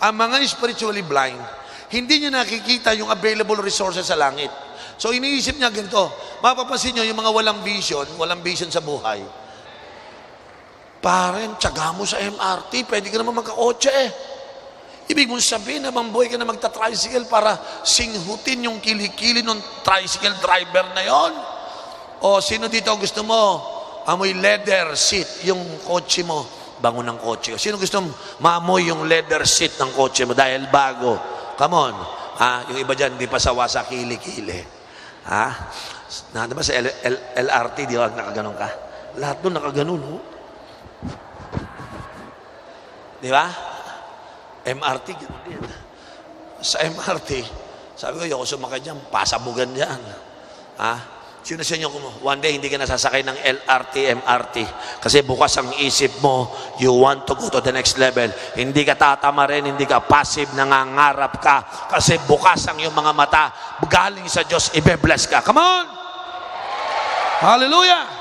ang mga spiritually blind, hindi niya nakikita yung available resources sa langit. So iniisip niya ganito, mapapansin niyo yung mga walang vision, walang vision sa buhay. Parang tiyaga mo sa MRT, pwede ka naman magkakotse eh. Ibig mong sabihin na buhay ka na magta-tricycle para singhutin yung kilikili ng tricycle driver na yon. O sino dito gusto mo? Amoy leather seat yung kotse mo. Bango ng kotse. Sino gusto mo maamoy yung leather seat ng kotse mo dahil bago? Come on. Ah, yung iba dyan, di pa sawa sa kilikili. Ha? Na, di ba sa L- L- LRT, di ba nakaganon ka? Lahat doon nakaganon, oh. Di ba? MRT, ganun din. Sa MRT, sabi ko, ayoko sumakay dyan, pasabugan dyan. Ha? Sino sa inyo, kumu- one day hindi ka nasasakay ng LRT, MRT. Kasi bukas ang isip mo, you want to go to the next level. Hindi ka tatama rin, hindi ka passive, nangangarap ka. Kasi bukas ang iyong mga mata, galing sa Diyos, ibe-bless ka. Come on! Hallelujah!